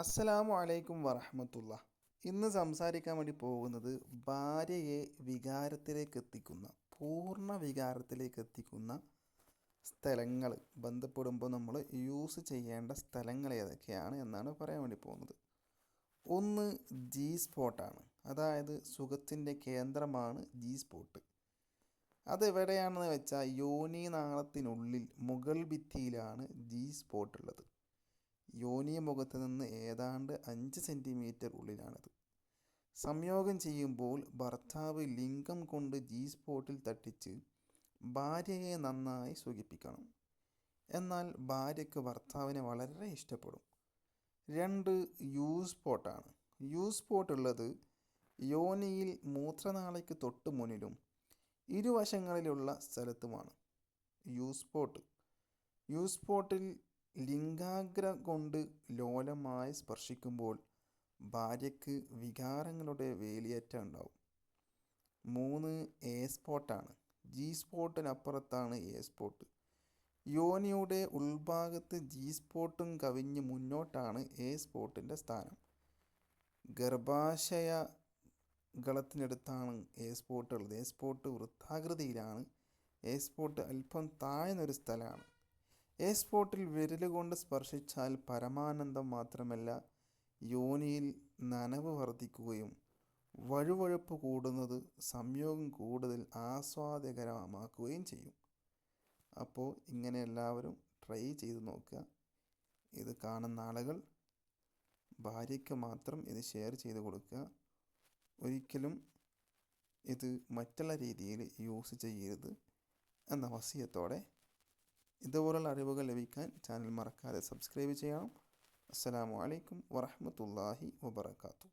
അസ്സലാമു അലൈക്കും വറഹമത്തുള്ള. ഇന്ന് സംസാരിക്കാൻ വേണ്ടി പോകുന്നത് ഭാര്യയെ വികാരത്തിലേക്ക് എത്തിക്കുന്ന പൂർണ വികാരത്തിലേക്ക് എത്തിക്കുന്ന സ്ഥലങ്ങൾ ബന്ധപ്പെടുമ്പോൾ നമ്മൾ യൂസ് ചെയ്യേണ്ട സ്ഥലങ്ങൾ ഏതൊക്കെയാണ് എന്നാണ് പറയാൻ വേണ്ടി പോകുന്നത്. ഒന്ന് ജി സ്പോട്ടാണ് അതായത് സുഖത്തിന്റെ കേന്ദ്രമാണ് ജി സ്പോട്ട് അതെവിടെയാണെന്ന് വെച്ചാൽ യോനി നാളത്തിനുള്ളിൽ മുകൾ ഭിത്തിയിലാണ് ജി സ്പോട്ട് ഉള്ളത്. യോനിയ മുഖത്ത് നിന്ന് ഏതാണ്ട് അഞ്ച് സെന്റിമീറ്റർ ഉള്ളിലാണത്. സംയോഗം ചെയ്യുമ്പോൾ ഭർത്താവ് ലിംഗം കൊണ്ട് ജി സ്പോട്ടിൽ തട്ടിച്ച് ഭാര്യയെ നന്നായി സുഖിപ്പിക്കണം. എന്നാൽ ഭാര്യയ്ക്ക് ഭർത്താവിനെ വളരെ ഇഷ്ടപ്പെടും. രണ്ട് യു സ്പോട്ടാണ്. യു സ്പോട്ട് ഉള്ളത് യോനിയിൽ മൂത്രനാളയ്ക്ക് തൊട്ട് മുന്നിലും ഇരുവശങ്ങളിലുള്ള സ്ഥലത്തുമാണ്. U spot. യു സ്പോട്ടിൽ ലിംഗാഗ്ര കൊണ്ട് ലോലമായി സ്പർശിക്കുമ്പോൾ ഭാര്യയ്ക്ക് വികാരങ്ങളുടെ വേലിയേറ്റം ഉണ്ടാവും. മൂന്ന് എ സ്പോട്ടാണ് ജി സ്പോട്ടിനപ്പുറത്താണ് എ സ്പോട്ട്. യോനിയുടെ ഉൾഭാഗത്ത് ജി സ്പോട്ടും കവിഞ്ഞ് മുന്നോട്ടാണ് എ സ്പോട്ടിന്റെ സ്ഥാനം. ഗർഭാശയ ഗളത്തിനടുത്താണ് എ സ്പോട്ട് ഉള്ളത് എ സ്പോട്ട് വൃത്താകൃതിയിലാണ്. എ സ്പോട്ട് അല്പം താഴ്ന്നൊരു സ്ഥലമാണ്. എ സ്പോട്ടിൽ വിരലുകൊണ്ട് സ്പർശിച്ചാൽ പരമാനന്ദം മാത്രമല്ല യോനിയിൽ നനവ് വർദ്ധിക്കുകയും വഴുവഴുപ്പ് കൂടുന്നത് സംയോഗം കൂടുതൽ ആസ്വാദ്യകരമാക്കുകയും ചെയ്യും. അപ്പോൾ ഇങ്ങനെ എല്ലാവരും ട്രൈ ചെയ്ത് നോക്കുക. ഇത് കാണുന്ന ആളുകൾ ഭാര്യയ്ക്ക് മാത്രം ഇത് ഷെയർ ചെയ്ത് കൊടുക്കുക. ഒരിക്കലും ഇത് മറ്റുള്ള രീതിയിൽ യൂസ് ചെയ്യരുത് എന്ന വസിയത്തോടെ ഇതുപോലുള്ള അറിവുകൾ ലഭിക്കാൻ ചാനൽ മറക്കാതെ സബ്സ്ക്രൈബ് ചെയ്യണം. അസ്സലാമു അലൈക്കും വാഹമത്തല്ലാഹി വബർക്കാത്തു